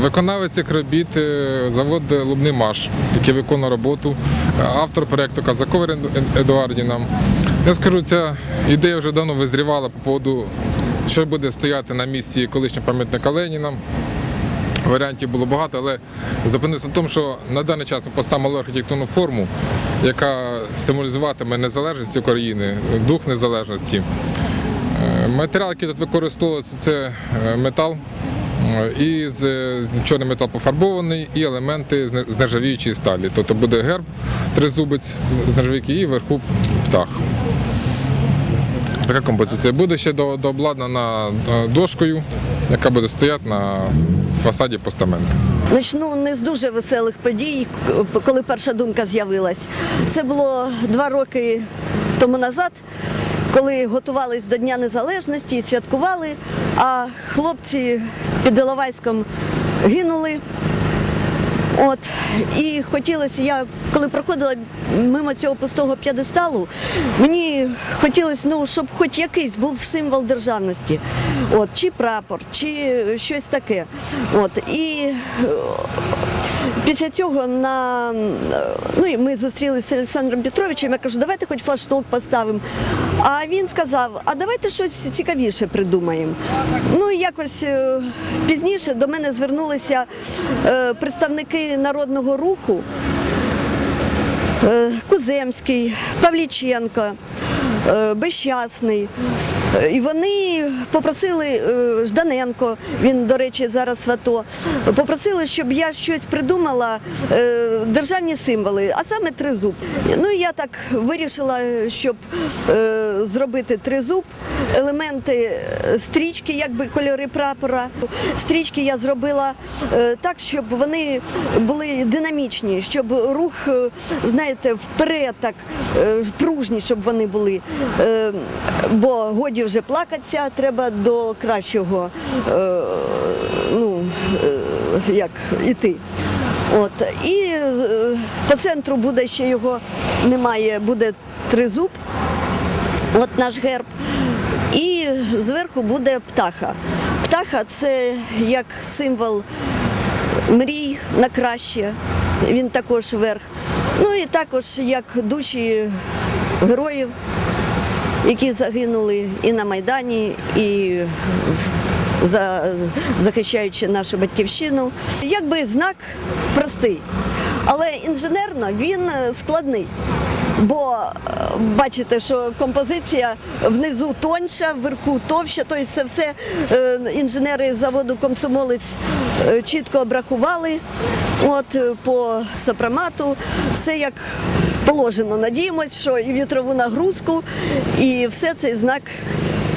Виконавець цих робіт е, завод Лубний Маш, який виконує роботу, е, автор проєкту Казаковер Едуардіна. Я скажу, ця ідея вже давно визрівала по поводу, що буде стояти на місці колишнього пам'ятника Леніна. Варіантів було багато, але зупинився на тому, що на даний час ми поставимо архітектурну форму, яка символізуватиме незалежність України, дух незалежності. Е, Матеріал, який тут використовується, це е, метал. Е, І з е, чорний метал пофарбований, і елементи з не- нержавіючої сталі. Тобто буде герб, тризубець з- нержавійки і вверху птах. Така композиція. Буде ще до- дообладнана е, дошкою, яка буде стояти на фасаді постаменту. Почну не з дуже веселих подій, коли перша думка з'явилась. Це було два роки тому назад, коли готувались до Дня Незалежності і святкували, а хлопці під Іловайськом гинули. От і хотілося, я коли проходила мимо цього пустого п'єдесталу, мені хотілося, ну, щоб хоч якийсь був символ державності. От, чи прапор, чи щось таке. От, і після цього на ну ми зустрілися з Олександром Петровичем. Я кажу, давайте хоч флашток поставимо. А він сказав: а давайте щось цікавіше придумаємо. Ну і якось е, пізніше до мене звернулися е, представники народного руху. Е, Куземський, Павліченко, е, Безщасний. Е, І вони попросили е, Жданенко, він, до речі, зараз в АТО, попросили, щоб я щось придумала, державні символи, а саме тризуб. Ну я так вирішила, щоб зробити тризуб, елементи стрічки, якби кольори прапора. Стрічки я зробила так, щоб вони були динамічні, щоб рух, знаєте, вперед так пружні, щоб вони були. Е, Бо годі вже плакатися, треба до кращого е, ну, е, як іти. От. І е, по центру буде ще його немає, буде тризуб, от наш герб. І зверху буде птаха. Птаха це як символ мрій на краще. Він також верх. Ну і також як душі героїв, які загинули і на Майдані, і за, захищаючи нашу батьківщину. Якби знак простий, але інженерно він е, складний. Бо е, бачите, що композиція внизу тоньша, вверху товща, тобто це все е, інженери заводу Комсомолець е, чітко обрахували. От по сопромату все як положено. Надіємось, що і вітрову нагрузку, і все цей знак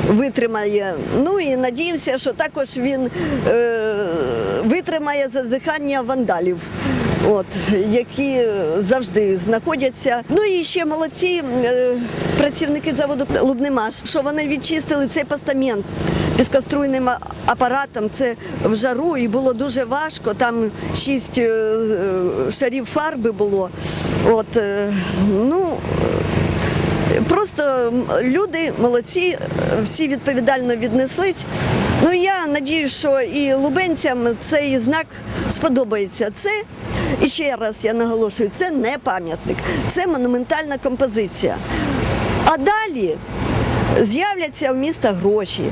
витримає. Ну і надіємося, що також він е, витримає зазихання вандалів. От, які завжди знаходяться. Ну і ще молодці е, працівники заводу Лубнимаш, що вони відчистили цей постамент піскоструйним апаратом. Це в жару і було дуже важко. Там шість е, е, шарів фарби було. От, ну, Просто люди молодці, всі відповідально віднеслись. Ну я надію, що і лубенцям цей знак сподобається. Це і ще раз я наголошую, це не пам'ятник, це монументальна композиція. А далі з'являться в міста гроші,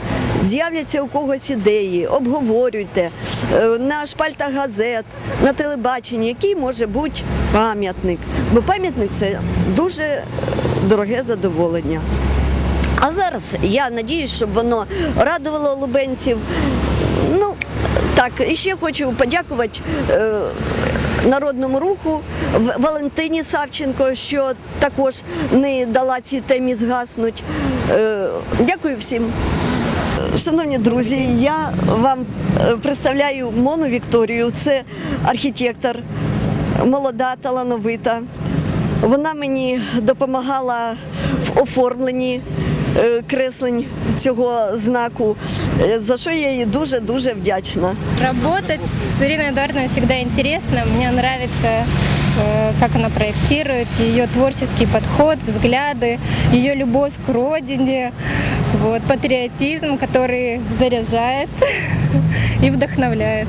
з'являться у когось ідеї, обговорюйте е, на шпальтах газет, на телебаченні, який може бути пам'ятник. Бо пам'ятник це дуже дороге задоволення. А зараз я надіюсь, щоб воно радувало лубенців. Ну так, і ще хочу подякувати е, народному руху Валентині Савченко, що також не дала цій темі згаснуть. Е, дякую всім. Шановні друзі, я вам е, представляю Мону Вікторію. Це архітектор, молода, талановита. Вона мені допомагала в оформленні креслень цього знаку, е, за що я їй дуже дуже вдячна. Работать с Ириной Эдуардовной всегда интересно. Мне нравится, э, как она проектирует, ее творческий подход, взгляды, ее любовь к родине, вот, патриотизм, который заряжает и вдохновляет.